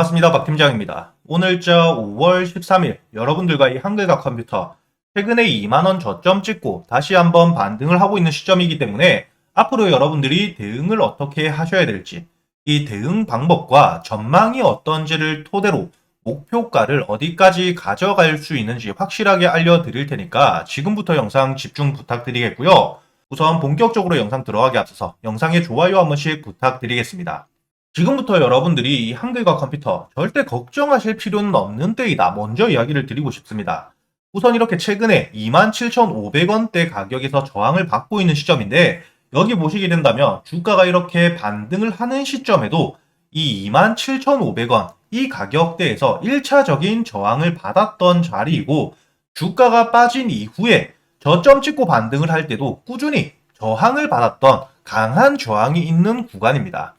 반갑습니다. 박 팀장입니다. 오늘자 5월 13일 여러분들과 이 한글과 컴퓨터 최근에 2만원 저점 찍고 다시 한번 반등을 하고 있는 시점이기 때문에 앞으로 여러분들이 대응을 어떻게 하셔야 될지 이 대응 방법과 전망이 어떤지를 토대로 목표가를 어디까지 가져갈 수 있는지 확실하게 알려드릴 테니까 지금부터 영상 집중 부탁드리겠고요. 우선 본격적으로 영상 들어가기 앞서서 영상에 좋아요 한 번씩 부탁드리겠습니다. 지금부터 여러분들이 이 한글과 컴퓨터 절대 걱정하실 필요는 없는 때이다. 먼저 이야기를 드리고 싶습니다. 우선 이렇게 최근에 27,500원대 가격에서 저항을 받고 있는 시점인데 여기 보시게 된다면 주가가 이렇게 반등을 하는 시점에도 이 27,500원 이 가격대에서 1차적인 저항을 받았던 자리이고 주가가 빠진 이후에 저점 찍고 반등을 할 때도 꾸준히 저항을 받았던 강한 저항이 있는 구간입니다.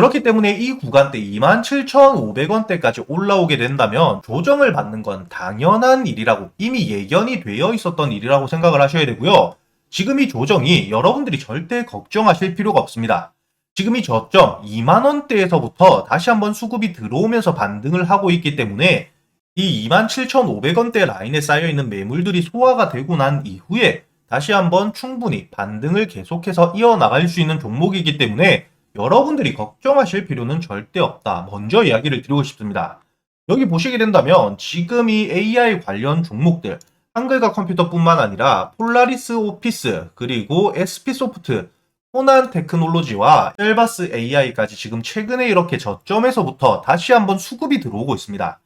그렇기 때문에 이 구간대 27,500원대까지 올라오게 된다면 조정을 받는 건 당연한 일이라고 이미 예견이 되어 있었던 일이라고 생각을 하셔야 되고요. 지금 이 조정이 여러분들이 절대 걱정하실 필요가 없습니다. 지금 이 저점 2만원대에서부터 다시 한번 수급이 들어오면서 반등을 하고 있기 때문에 이 27,500원대 라인에 쌓여있는 매물들이 소화가 되고 난 이후에 다시 한번 충분히 반등을 계속해서 이어나갈 수 있는 종목이기 때문에 여러분들이 걱정하실 필요는 절대 없다. 먼저 이야기를 드리고 싶습니다. 여기 보시게 된다면 지금 이 AI 관련 종목들 한글과 컴퓨터뿐만 아니라 폴라리스 오피스 그리고 SP소프트 호난 테크놀로지와 셀바스 AI까지 지금 최근에 이렇게 저점에서부터 다시 한번 수급이 들어오고 있습니다.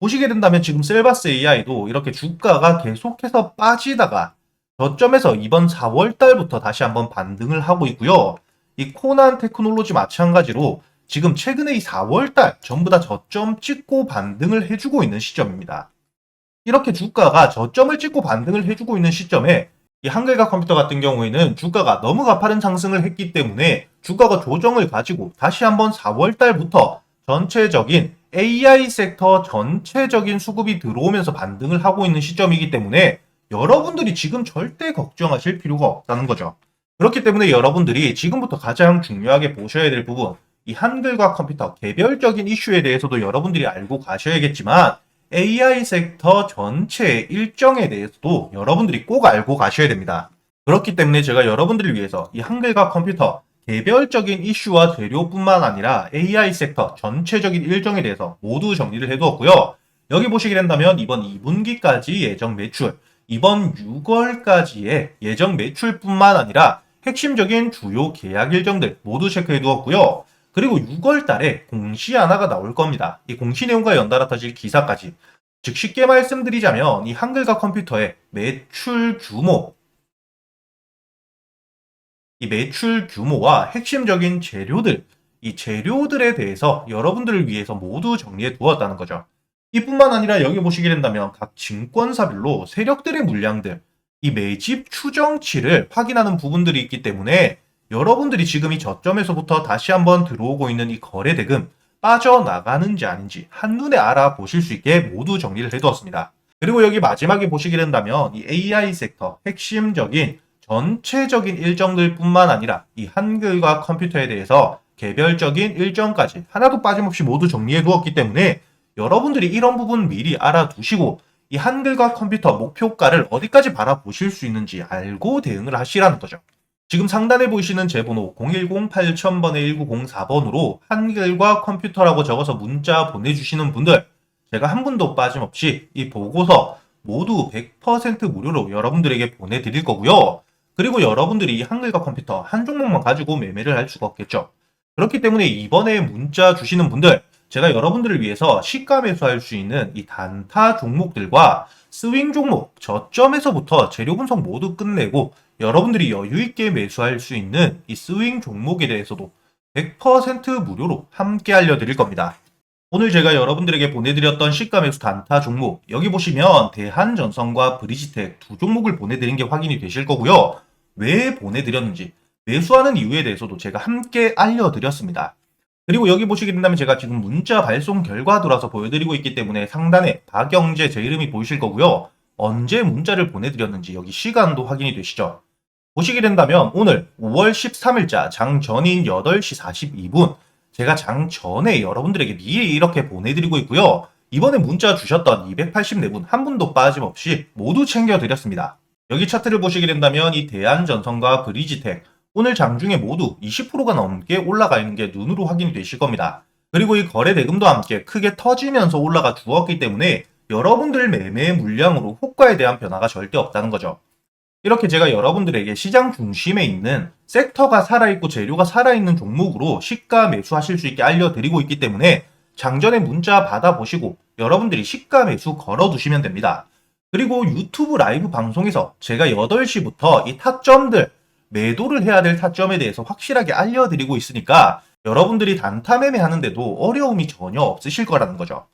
보시게 된다면 지금 셀바스 AI도 이렇게 주가가 계속해서 빠지다가 저점에서 이번 4월 달부터 다시 한번 반등을 하고 있고요. 이 코난 테크놀로지 마찬가지로 지금 최근에 이 4월 달 전부 다 저점 찍고 반등을 해주고 있는 시점입니다. 이렇게 주가가 저점을 찍고 반등을 해주고 있는 시점에 이 한글과 컴퓨터 같은 경우에는 주가가 너무 가파른 상승을 했기 때문에 주가가 조정을 가지고 다시 한번 4월 달부터 전체적인 AI 섹터 전체적인 수급이 들어오면서 반등을 하고 있는 시점이기 때문에 여러분들이 지금 절대 걱정하실 필요가 없다는 거죠. 그렇기 때문에 여러분들이 지금부터 가장 중요하게 보셔야 될 부분, 이 한글과 컴퓨터 개별적인 이슈에 대해서도 여러분들이 알고 가셔야겠지만 AI 섹터 전체의 일정에 대해서도 여러분들이 꼭 알고 가셔야 됩니다. 그렇기 때문에 제가 여러분들을 위해서 이 한글과 컴퓨터 개별적인 이슈와 재료뿐만 아니라 AI 섹터 전체적인 일정에 대해서 모두 정리를 해두었고요. 여기 보시게 된다면 이번 2분기까지 예정 매출, 이번 6월까지의 예정 매출뿐만 아니라 핵심적인 주요 계약 일정들 모두 체크해 두었고요. 그리고 6월 달에 공시 하나가 나올 겁니다. 이 공시 내용과 연달아 터질 기사까지. 즉 쉽게 말씀드리자면 이 한글과 컴퓨터의 매출 규모 이 매출 규모와 핵심적인 재료들 이 재료들에 대해서 여러분들을 위해서 모두 정리해 두었다는 거죠. 이뿐만 아니라 여기 보시게 된다면 각 증권사별로 세력들의 물량들 이 매집 추정치를 확인하는 부분들이 있기 때문에 여러분들이 지금 이 저점에서부터 다시 한번 들어오고 있는 이 거래 대금 빠져나가는지 아닌지 한눈에 알아보실 수 있게 모두 정리를 해두었습니다. 그리고 여기 마지막에 보시게 된다면 이 AI 섹터 핵심적인 전체적인 일정들 뿐만 아니라 이 한글과 컴퓨터에 대해서 개별적인 일정까지 하나도 빠짐없이 모두 정리해 두었기 때문에 여러분들이 이런 부분 미리 알아두시고 이 한글과 컴퓨터 목표가를 어디까지 바라보실 수 있는지 알고 대응을 하시라는 거죠. 지금 상단에 보이시는 제 번호 010-8000번에 1904번으로 한글과 컴퓨터라고 적어서 문자 보내주시는 분들 제가 한 분도 빠짐없이 이 보고서 모두 100% 무료로 여러분들에게 보내드릴 거고요. 그리고 여러분들이 한글과 컴퓨터 한 종목만 가지고 매매를 할 수가 없겠죠. 그렇기 때문에 이번에 문자 주시는 분들 제가 여러분들을 위해서 시가 매수할 수 있는 이 단타 종목들과 스윙 종목 저점에서부터 재료 분석 모두 끝내고 여러분들이 여유 있게 매수할 수 있는 이 스윙 종목에 대해서도 100% 무료로 함께 알려드릴 겁니다. 오늘 제가 여러분들에게 보내드렸던 시가 매수 단타 종목 여기 보시면 대한전선과 브리지텍 두 종목을 보내드린 게 확인이 되실 거고요. 왜 보내드렸는지 매수하는 이유에 대해서도 제가 함께 알려드렸습니다. 그리고 여기 보시게 된다면 제가 지금 문자 발송 결과 돌아서 보여드리고 있기 때문에 상단에 박영재 제 이름이 보이실 거고요. 언제 문자를 보내드렸는지 여기 시간도 확인이 되시죠. 보시게 된다면 오늘 5월 13일자 장 전인 8시 42분 제가 장 전에 여러분들에게 미리 이렇게 보내드리고 있고요. 이번에 문자 주셨던 284분 한 분도 빠짐없이 모두 챙겨드렸습니다. 여기 차트를 보시게 된다면 이 대한전선과 브리지텍 오늘 장중에 모두 20%가 넘게 올라가 있는 게 눈으로 확인이 되실 겁니다. 그리고 이 거래 대금도 함께 크게 터지면서 올라가 주었기 때문에 여러분들 매매 물량으로 호가에 대한 변화가 절대 없다는 거죠. 이렇게 제가 여러분들에게 시장 중심에 있는 섹터가 살아있고 재료가 살아있는 종목으로 시가 매수하실 수 있게 알려드리고 있기 때문에 장전에 문자 받아보시고 여러분들이 시가 매수 걸어두시면 됩니다. 그리고 유튜브 라이브 방송에서 제가 8시부터 이 타점들, 매도를 해야 될 타점에 대해서 확실하게 알려드리고 있으니까 여러분들이 단타 매매하는데도 어려움이 전혀 없으실 거라는 거죠.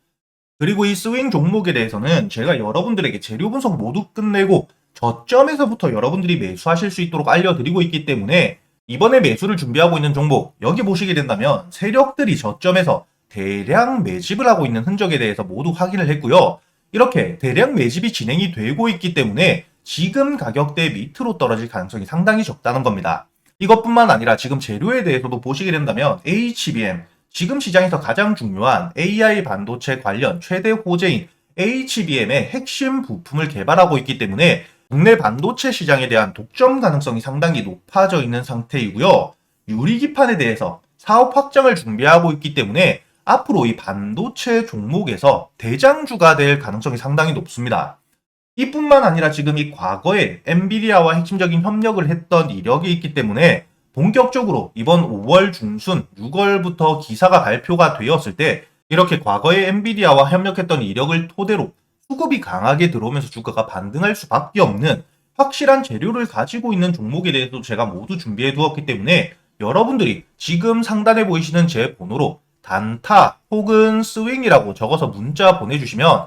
그리고 이 스윙 종목에 대해서는 제가 여러분들에게 재료 분석 모두 끝내고 저점에서부터 여러분들이 매수하실 수 있도록 알려드리고 있기 때문에 이번에 매수를 준비하고 있는 종목 여기 보시게 된다면 세력들이 저점에서 대량 매집을 하고 있는 흔적에 대해서 모두 확인을 했고요. 이렇게 대량 매집이 진행이 되고 있기 때문에 지금 가격대 밑으로 떨어질 가능성이 상당히 적다는 겁니다. 이것뿐만 아니라 지금 재료에 대해서도 보시게 된다면 HBM 지금 시장에서 가장 중요한 AI 반도체 관련 최대 호재인 HBM의 핵심 부품을 개발하고 있기 때문에 국내 반도체 시장에 대한 독점 가능성이 상당히 높아져 있는 상태이고요. 유리기판에 대해서 사업 확장을 준비하고 있기 때문에 앞으로 이 반도체 종목에서 대장주가 될 가능성이 상당히 높습니다. 이뿐만 아니라 지금 이 과거에 엔비디아와 핵심적인 협력을 했던 이력이 있기 때문에 본격적으로 이번 5월 중순 6월부터 기사가 발표가 되었을 때 이렇게 과거에 엔비디아와 협력했던 이력을 토대로 수급이 강하게 들어오면서 주가가 반등할 수밖에 없는 확실한 재료를 가지고 있는 종목에 대해서도 제가 모두 준비해 두었기 때문에 여러분들이 지금 상단에 보이시는 제 번호로 단타 혹은 스윙이라고 적어서 문자 보내주시면